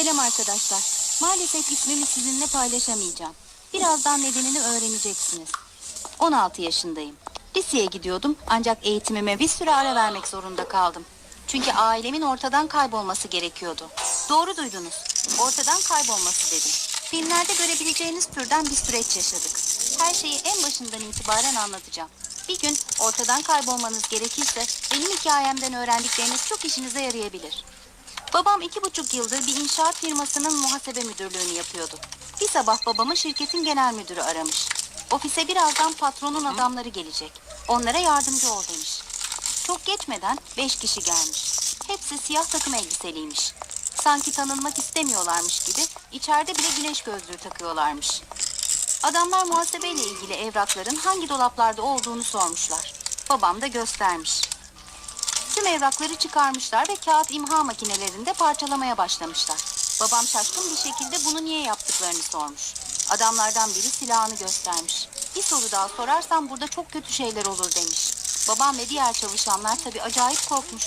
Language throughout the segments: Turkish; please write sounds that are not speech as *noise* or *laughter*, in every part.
Selam arkadaşlar. Maalesef ismimi sizinle paylaşamayacağım. Birazdan nedenini öğreneceksiniz. 16 yaşındayım. Liseye gidiyordum ancak eğitimime bir süre ara vermek zorunda kaldım. Çünkü ailemin ortadan kaybolması gerekiyordu. Doğru duydunuz. Ortadan kaybolması dedim. Filmlerde görebileceğiniz türden bir süreç yaşadık. Her şeyi en başından itibaren anlatacağım. Bir gün ortadan kaybolmanız gerekirse benim hikayemden öğrendikleriniz çok işinize yarayabilir. Babam iki buçuk yıldır bir inşaat firmasının muhasebe müdürlüğünü yapıyordu. Bir sabah babamı şirketin genel müdürü aramış. Ofise birazdan patronun adamları gelecek. Onlara yardımcı ol demiş. Çok geçmeden beş kişi gelmiş. Hepsi siyah takım elbiseliymiş. Sanki tanınmak istemiyorlarmış gibi içeride bile güneş gözlüğü takıyorlarmış. Adamlar muhasebeyle ilgili evrakların hangi dolaplarda olduğunu sormuşlar. Babam da göstermiş. Tüm evrakları çıkarmışlar ve kağıt imha makinelerinde parçalamaya başlamışlar. Babam şaşkın bir şekilde bunu niye yaptıklarını sormuş. Adamlardan biri silahını göstermiş. Bir soru daha sorarsam burada çok kötü şeyler olur demiş. Babam ve diğer çalışanlar tabii acayip korkmuş.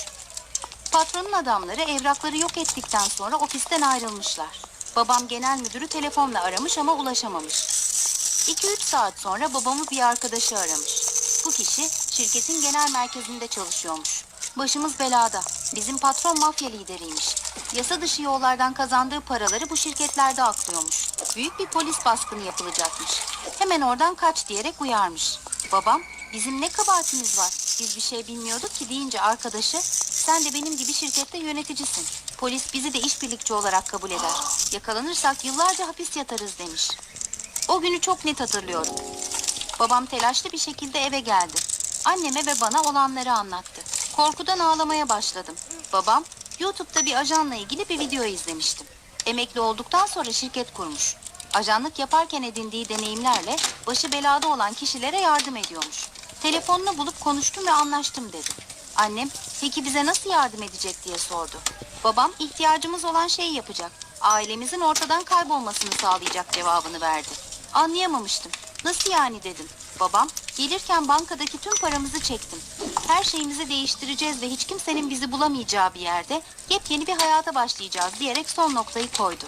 Patronun adamları evrakları yok ettikten sonra ofisten ayrılmışlar. Babam genel müdürü telefonla aramış ama ulaşamamış. 2-3 saat sonra babamı bir arkadaşı aramış. Bu kişi şirketin genel merkezinde çalışıyormuş. Başımız belada. Bizim patron mafya lideriymiş. Yasa dışı yollardan kazandığı paraları bu şirketlerde aklıyormuş. Büyük bir polis baskını yapılacakmış. Hemen oradan kaç diyerek uyarmış. Babam bizim ne kabahatimiz var biz bir şey bilmiyorduk ki deyince arkadaşı sen de benim gibi şirkette yöneticisin. Polis bizi de işbirlikçi olarak kabul eder. Yakalanırsak yıllarca hapis yatarız demiş. O günü çok net hatırlıyorum. Babam telaşlı bir şekilde eve geldi. Anneme ve bana olanları anlattı. Korkudan ağlamaya başladım. Babam, YouTube'da bir ajanla ilgili bir video izlemiştim. Emekli olduktan sonra şirket kurmuş. Ajanlık yaparken edindiği deneyimlerle başı belada olan kişilere yardım ediyormuş. Telefonunu bulup konuştum ve anlaştım dedi. Annem, peki bize nasıl yardım edecek diye sordu. Babam, ihtiyacımız olan şeyi yapacak. Ailemizin ortadan kaybolmasını sağlayacak cevabını verdi. Anlayamamıştım. Nasıl yani dedim. Babam, gelirken bankadaki tüm paramızı çektim. Her şeyimizi değiştireceğiz ve hiç kimsenin bizi bulamayacağı bir yerde yepyeni bir hayata başlayacağız diyerek son noktayı koydu.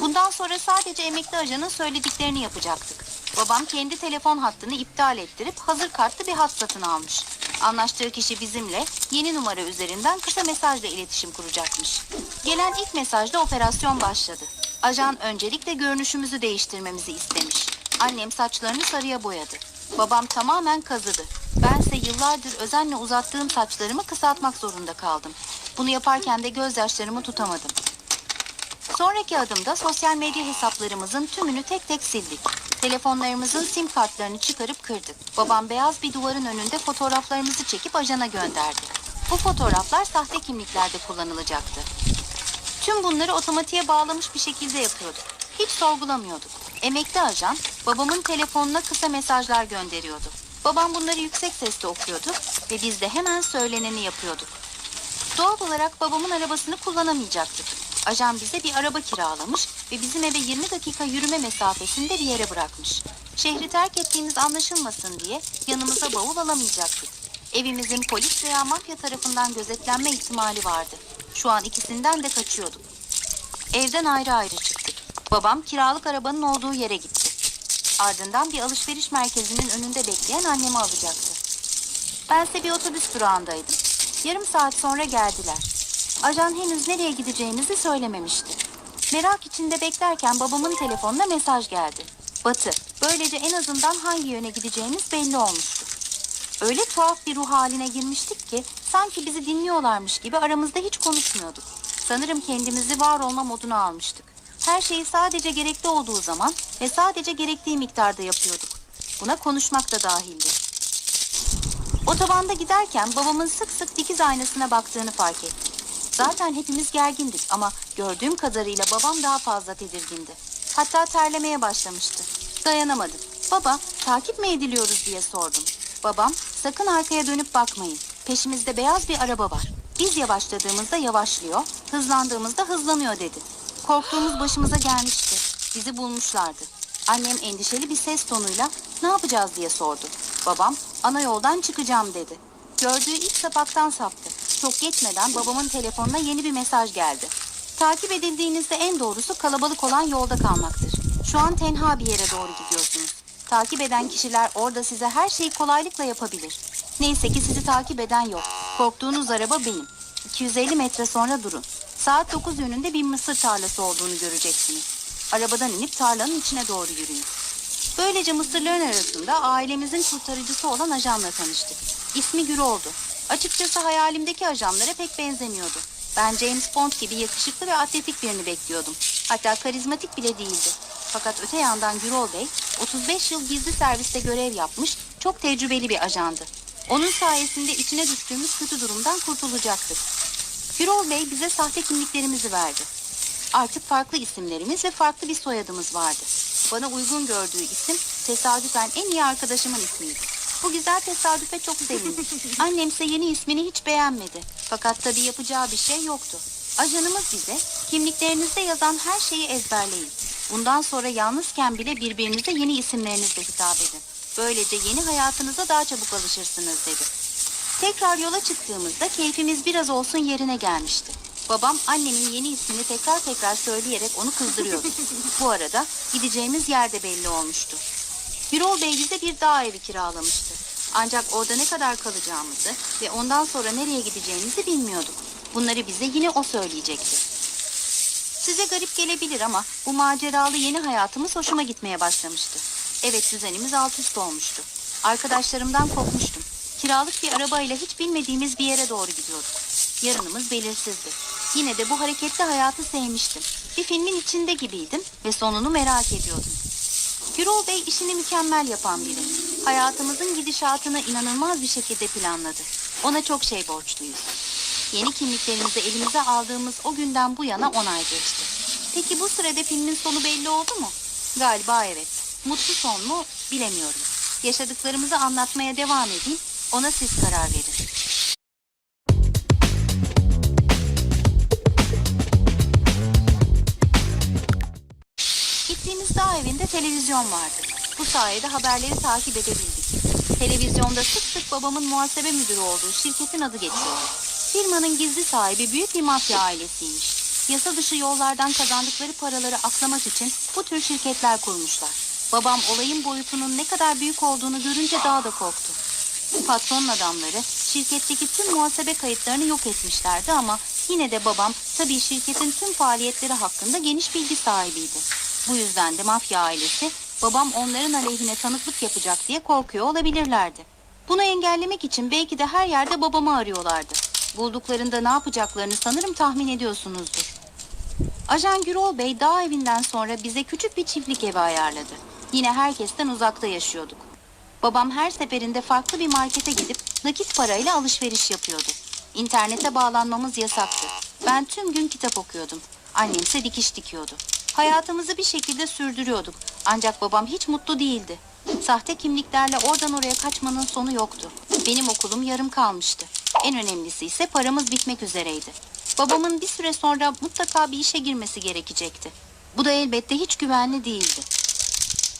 Bundan sonra sadece emekli ajanın söylediklerini yapacaktık. Babam kendi telefon hattını iptal ettirip hazır kartlı bir hat satın almış. Anlaştığı kişi bizimle yeni numara üzerinden kısa mesajla iletişim kuracakmış. Gelen ilk mesajda operasyon başladı. Ajan öncelikle görünüşümüzü değiştirmemizi istemiş. Annem saçlarını sarıya boyadı. Babam tamamen kazıdı. Bense yıllardır özenle uzattığım saçlarımı kısaltmak zorunda kaldım. Bunu yaparken de gözyaşlarımı tutamadım. Sonraki adımda sosyal medya hesaplarımızın tümünü tek tek sildik. Telefonlarımızın sim kartlarını çıkarıp kırdık. Babam beyaz bir duvarın önünde fotoğraflarımızı çekip ajana gönderdi. Bu fotoğraflar sahte kimliklerde kullanılacaktı. Tüm bunları otomatiğe bağlamış bir şekilde yapıyorduk. Hiç sorgulamıyorduk. Emekli ajan babamın telefonuna kısa mesajlar gönderiyordu. Babam bunları yüksek sesle okuyordu ve biz de hemen söyleneni yapıyorduk. Doğal olarak babamın arabasını kullanamayacaktık. Ajan bize bir araba kiralamış ve bizim eve 20 dakika yürüme mesafesinde bir yere bırakmış. Şehri terk ettiğimiz anlaşılmasın diye yanımıza bavul alamayacaktık. Evimizin polis veya mafya tarafından gözetlenme ihtimali vardı. Şu an ikisinden de kaçıyorduk. Evden ayrı ayrı çıktık. Babam kiralık arabanın olduğu yere gitti. Ardından bir alışveriş merkezinin önünde bekleyen annemi alacaktı. Bense bir otobüs durağındaydım. Yarım saat sonra geldiler. Ajan henüz nereye gideceğimizi söylememişti. Merak içinde beklerken babamın telefonuna mesaj geldi. Batı, böylece en azından hangi yöne gideceğimiz belli olmuştu. Öyle tuhaf bir ruh haline girmiştik ki sanki bizi dinliyorlarmış gibi aramızda hiç konuşmuyorduk. Sanırım kendimizi var olma moduna almıştık. Her şeyi sadece gerekli olduğu zaman ve sadece gerektiği miktarda yapıyorduk. Buna konuşmak da dahildi. Otobanda giderken babamın sık sık dikiz aynasına baktığını fark ettim. Zaten hepimiz gergindik ama gördüğüm kadarıyla babam daha fazla tedirgindi. Hatta terlemeye başlamıştı. Dayanamadım. Baba, takip mi ediliyoruz diye sordum. Babam, sakın arkaya dönüp bakmayın. Peşimizde beyaz bir araba var. Biz yavaşladığımızda yavaşlıyor, hızlandığımızda hızlanıyor dedi. Korktuğumuz başımıza gelmişti. Bizi bulmuşlardı. Annem endişeli bir ses tonuyla ne yapacağız diye sordu. Babam ana yoldan çıkacağım dedi. Gördüğü ilk sapaktan saptı. Çok geçmeden babamın telefonuna yeni bir mesaj geldi. Takip edildiğinizde en doğrusu kalabalık olan yolda kalmaktır. Şu an tenha bir yere doğru gidiyorsunuz. Takip eden kişiler orada size her şeyi kolaylıkla yapabilir. Neyse ki sizi takip eden yok. Korktuğunuz araba benim. 250 metre sonra durun. Saat 9 yönünde bir mısır tarlası olduğunu göreceksiniz. Arabadan inip tarlanın içine doğru yürüyün. Böylece mısırların arasında ailemizin kurtarıcısı olan ajanla tanıştık. İsmi Gürol'du. Açıkçası hayalimdeki ajanlara pek benzemiyordu. Ben James Bond gibi yakışıklı ve atletik birini bekliyordum. Hatta karizmatik bile değildi. Fakat öte yandan Gürol Bey 35 yıl gizli serviste görev yapmış, çok tecrübeli bir ajandı. Onun sayesinde içine düştüğümüz kötü durumdan kurtulacaktık. Gürol Bey bize sahte kimliklerimizi verdi. Artık farklı isimlerimiz ve farklı bir soyadımız vardı. Bana uygun gördüğü isim tesadüfen en iyi arkadaşımın ismiydi. Bu güzel tesadüfe çok sevindim. *laughs* Annemse yeni ismini hiç beğenmedi. Fakat tabii yapacağı bir şey yoktu. Ajanımız bize kimliklerinizde yazan her şeyi ezberleyin. Bundan sonra yalnızken bile birbirinize yeni isimlerinizle hitap edin. Böylece yeni hayatınıza daha çabuk alışırsınız dedi. Tekrar yola çıktığımızda keyfimiz biraz olsun yerine gelmişti. Babam annemin yeni ismini tekrar tekrar söyleyerek onu kızdırıyordu. *laughs* Bu arada gideceğimiz yer de belli olmuştu. Birol Bey bize bir dağ evi kiralamıştı. Ancak orada ne kadar kalacağımızı ve ondan sonra nereye gideceğimizi bilmiyorduk. Bunları bize yine o söyleyecekti. Size garip gelebilir ama bu maceralı yeni hayatımız hoşuma gitmeye başlamıştı. Evet düzenimiz alt üst olmuştu. Arkadaşlarımdan kopmuştum. Kiralık bir arabayla hiç bilmediğimiz bir yere doğru gidiyorduk. Yarınımız belirsizdi. Yine de bu hareketli hayatı sevmiştim. Bir filmin içinde gibiydim ve sonunu merak ediyordum. Gürol Bey işini mükemmel yapan biri. Hayatımızın gidişatını inanılmaz bir şekilde planladı. Ona çok şey borçluyuz. Yeni kimliklerimizi elimize aldığımız o günden bu yana on ay geçti. Peki bu sürede filmin sonu belli oldu mu? Galiba evet. Mutlu son mu bilemiyorum. Yaşadıklarımızı anlatmaya devam edeyim. Ona siz karar verin. Gittiğimiz dağ evinde televizyon vardı. Bu sayede haberleri takip edebildik. Televizyonda sık sık babamın muhasebe müdürü olduğu şirketin adı geçiyordu. Firmanın gizli sahibi büyük bir mafya ailesiymiş. Yasa dışı yollardan kazandıkları paraları aklamak için bu tür şirketler kurmuşlar. Babam olayın boyutunun ne kadar büyük olduğunu görünce daha da korktu. Patronun adamları şirketteki tüm muhasebe kayıtlarını yok etmişlerdi ama yine de babam tabii şirketin tüm faaliyetleri hakkında geniş bilgi sahibiydi. Bu yüzden de mafya ailesi babam onların aleyhine tanıklık yapacak diye korkuyor olabilirlerdi. Bunu engellemek için belki de her yerde babamı arıyorlardı. Bulduklarında ne yapacaklarını sanırım tahmin ediyorsunuzdur. Ajan Gürol Bey dağ evinden sonra bize küçük bir çiftlik evi ayarladı. Yine herkesten uzakta yaşıyorduk. Babam her seferinde farklı bir markete gidip nakit parayla alışveriş yapıyordu. İnternete bağlanmamız yasaktı. Ben tüm gün kitap okuyordum. Annemse dikiş dikiyordu. Hayatımızı bir şekilde sürdürüyorduk. Ancak babam hiç mutlu değildi. Sahte kimliklerle oradan oraya kaçmanın sonu yoktu. Benim okulum yarım kalmıştı. En önemlisi ise paramız bitmek üzereydi. Babamın bir süre sonra mutlaka bir işe girmesi gerekecekti. Bu da elbette hiç güvenli değildi.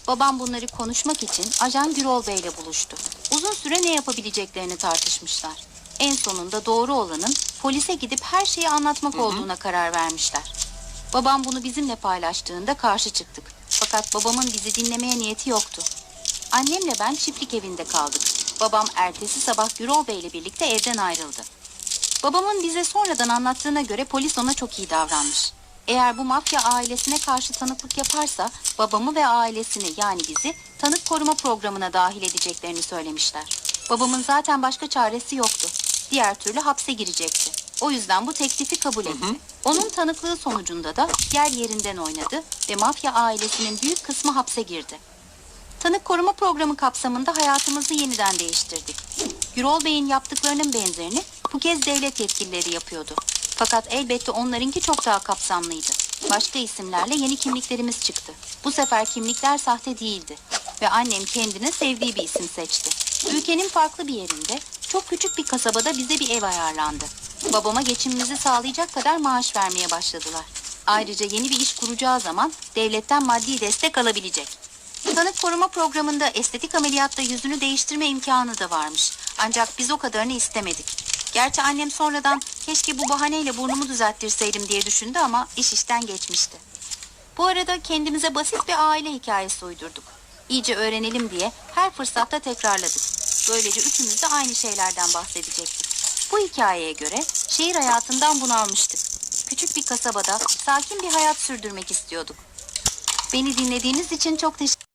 Babam bunları konuşmak için Ajan Gürol Bey ile buluştu. Uzun süre ne yapabileceklerini tartışmışlar. En sonunda doğru olanın polise gidip her şeyi anlatmak olduğuna karar vermişler. Babam bunu bizimle paylaştığında karşı çıktık. Fakat babamın bizi dinlemeye niyeti yoktu. Annemle ben çiftlik evinde kaldık. Babam ertesi sabah Gürol Bey ile birlikte evden ayrıldı. Babamın bize sonradan anlattığına göre polis ona çok iyi davranmış. Eğer bu mafya ailesine karşı tanıklık yaparsa babamı ve ailesini yani bizi tanık koruma programına dahil edeceklerini söylemişler. Babamın zaten başka çaresi yoktu. Diğer türlü hapse girecekti. O yüzden bu teklifi kabul etti. Onun tanıklığı sonucunda da yer yerinden oynadı ve mafya ailesinin büyük kısmı hapse girdi. Tanık koruma programı kapsamında hayatımızı yeniden değiştirdik. Gürol Bey'in yaptıklarının benzerini bu kez devlet yetkilileri yapıyordu. Fakat elbette onlarınki çok daha kapsamlıydı. Başka isimlerle yeni kimliklerimiz çıktı. Bu sefer kimlikler sahte değildi. Ve annem kendine sevdiği bir isim seçti. Ülkenin farklı bir yerinde, çok küçük bir kasabada bize bir ev ayarlandı. Babama geçimimizi sağlayacak kadar maaş vermeye başladılar. Ayrıca yeni bir iş kuracağı zaman devletten maddi destek alabilecek. Tanık koruma programında estetik ameliyatta yüzünü değiştirme imkanı da varmış. Ancak biz o kadarını istemedik. Gerçi annem sonradan Keşke bu bahaneyle burnumu düzelttirseydim diye düşündü ama iş işten geçmişti. Bu arada kendimize basit bir aile hikayesi uydurduk. İyice öğrenelim diye her fırsatta tekrarladık. Böylece üçümüz de aynı şeylerden bahsedecektik. Bu hikayeye göre şehir hayatından bunalmıştık. Küçük bir kasabada sakin bir hayat sürdürmek istiyorduk. Beni dinlediğiniz için çok teşekkür